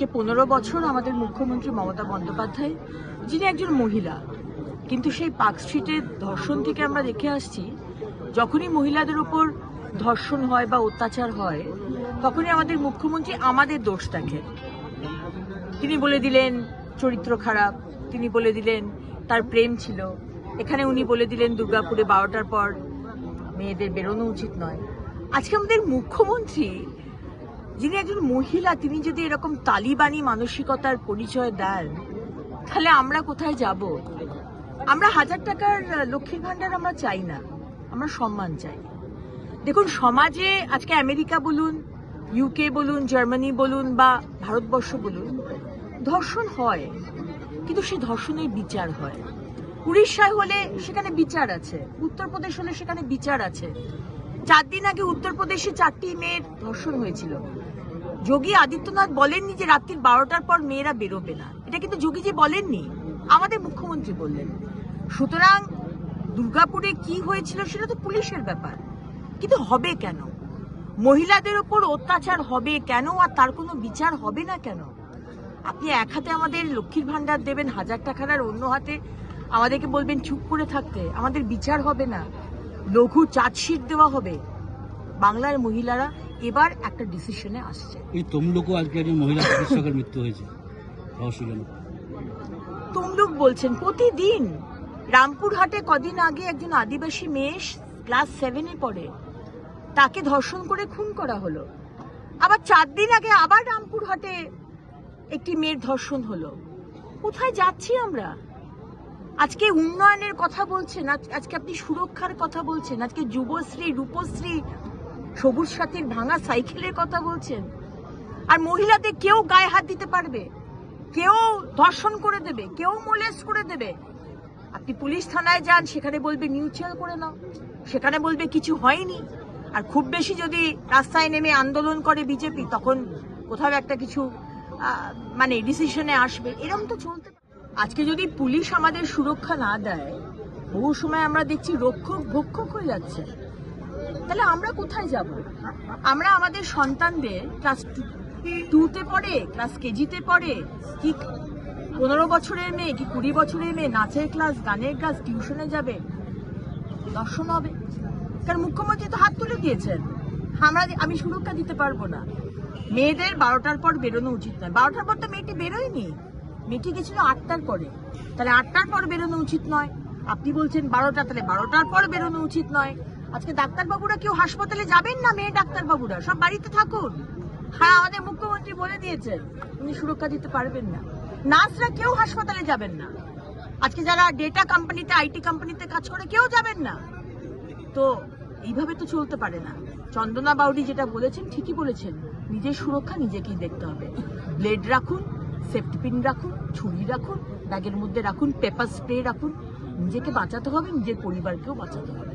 আজকে পনেরো বছর আমাদের মুখ্যমন্ত্রী মমতা বন্দ্যোপাধ্যায়, যিনি একজন মহিলা, কিন্তু সেই পার্ক স্ট্রিটের ধর্ষণ থেকে আমরা দেখে আসছি, যখনই মহিলাদের উপর ধর্ষণ হয় বা অত্যাচার হয়, তখনই আমাদের মুখ্যমন্ত্রী আমাদের দোষ দেখেন। তিনি বলে দিলেন, চরিত্র খারাপ, তিনি বলে দিলেন, তার প্রেম ছিল। এখানে উনি বলে দিলেন, দুর্গাপুরে বারোটার পর মেয়েদের বেরোনো উচিত নয়। আজকে আমাদের মুখ্যমন্ত্রী যিনি একজন মহিলা, তিনি যদি এরকম তালিবানি মানসিকতার পরিচয় দেন, তাহলে আমরা কোথায় যাব? আমরা হাজার টাকার লক্ষ্মীর ভান্ডার আমরা চাই না। আমরা সম্মান চাই। দেখুন, সমাজে আজকে আমেরিকা বলুন ইউকে বলুন জার্মানি বলুন, বা ভারতবর্ষ বলুন, ধর্ষণ হয়, কিন্তু সে ধর্ষণের বিচার হয়। উড়িষ্যায় হলে সেখানে বিচার আছে, উত্তরপ্রদেশ হলে সেখানে বিচার আছে। চার দিন আগে উত্তরপ্রদেশে চারটি মেয়ের ধর্ষণ হয়েছিল। যোগী আদিত্যনাথ বলেননি যে রাত্রির বারোটার পর মেয়েরা বেরোবে না। এটা কিন্তু যোগীজি বলেননি, আমাদের মুখ্যমন্ত্রী বললেন। সুতরাং দুর্গাপুরে কি হয়েছিল সেটা তো পুলিশের ব্যাপার। কিন্তু হবে কেন? মহিলাদের ওপর অত্যাচার হবে কেন? আর তার কোনো বিচার হবে না কেন? আপনি এক হাতে আমাদের লক্ষ্মীর ভাণ্ডার দেবেন, হাজার টাকার, আর অন্য হাতে আমাদেরকে বলবেন চুপ করে থাকতে। আমাদের বিচার হবে না। লঘু চার্জশিট দেওয়া হবে। বাংলার মহিলারা এবার একটা ডিসিশনে আসছে। এই তমলুকও আজকে একজন মহিলা চিকিৎসকের মৃত্যু হয়েছে। রহস্যজনক। তমলুক বলছেন প্রতিদিন রামপুরহাটে কদিন আগে একজন আদিবাসী মেয়ে ক্লাস সেভেনে পড়ে। তাকে ধর্ষণ করে খুন করা হলো। আবার চার দিন আগে আবার রামপুরহাটে একটি মেয়ের ধর্ষণ হলো। কোথায় যাচ্ছি আমরা? আজকে উন্নয়নের কথা বলছেন আজ- আজকে আপনি সুরক্ষার কথা বলছেন আজকে যুবশ্রী রূপশ্রী সবুজ সাথীর ভাঙা সাইকেলের কথা বলছেন। আর মহিলাদের কেউ গায়ে হাত দিতে পারবে? কেউ ধর্ষণ করে দেবে? কেউ মোলেস্ট করে দেবে? আপনি পুলিশ থানায় যান, সেখানে বলবে মিউচুয়াল করে নাও। সেখানে বলবে, কিছু হয়নি। আর খুব বেশি যদি রাস্তায় নেমে আন্দোলন করে বিজেপি, তখন কোথাও একটা কিছু মানে ডিসিশনে আসবে। এরকম তো চলতে আজকে যদি পুলিশ আমাদের সুরক্ষা না দেয়, বহু সময় আমরা দেখছি রক্ষক ভক্ষক হয়ে যাচ্ছে। তাহলে আমরা কোথায় যাব? আমরা আমাদের সন্তানদের ক্লাস টুতে পড়ে ক্লাস কেজিতে পড়ে, কি পনেরো বছরের মেয়ে, কি কুড়ি বছরের মেয়ে, নাচের ক্লাস গানের ক্লাস টিউশনে যাবে, দর্শন হবে। কারণ মুখ্যমন্ত্রী তো হাত তুলে দিয়েছেন। আমরা আমি সুরক্ষা দিতে পারব না। মেয়েদের বারোটার পর বেরোনো উচিত নয়। বারোটার পর তো মেয়েটি বেরোয়নি। মেয়েটি গেছিল আটটার পরে। তাহলে আটটার পর বেরোনো উচিত নয়। আপনি বলছেন বারোটা, তাহলে বারোটার পর বেরোনো উচিত নয়। আজকে ডাক্তারবাবুরা কেউ হাসপাতালে যাবেন না, মেয়ে ডাক্তারবাবুরা? সব বাড়িতে থাকুন। হ্যাঁ আমাদের মুখ্যমন্ত্রী বলে দিয়েছেন, উনি সুরক্ষা দিতে পারবেন না। নার্সরা কেউ হাসপাতালে যাবেন না। আজকে যারা ডেটা কোম্পানিতে, আইটি কোম্পানিতে কাজ করে, কেউ যাবেন না। তো এইভাবে তো চলতে পারে না। চন্দনা বাউরি যেটা বলেছেন, ঠিকই বলেছেন। নিজের সুরক্ষা নিজেকেই দেখতে হবে। ব্লেড রাখুন, সেফটি পিন রাখুন, ছুরি রাখুন, ব্যাগের মধ্যে রাখুন, পেপার স্প্রে রাখুন। নিজেকে বাঁচাতে হবে, নিজের পরিবারকেও বাঁচাতে হবে।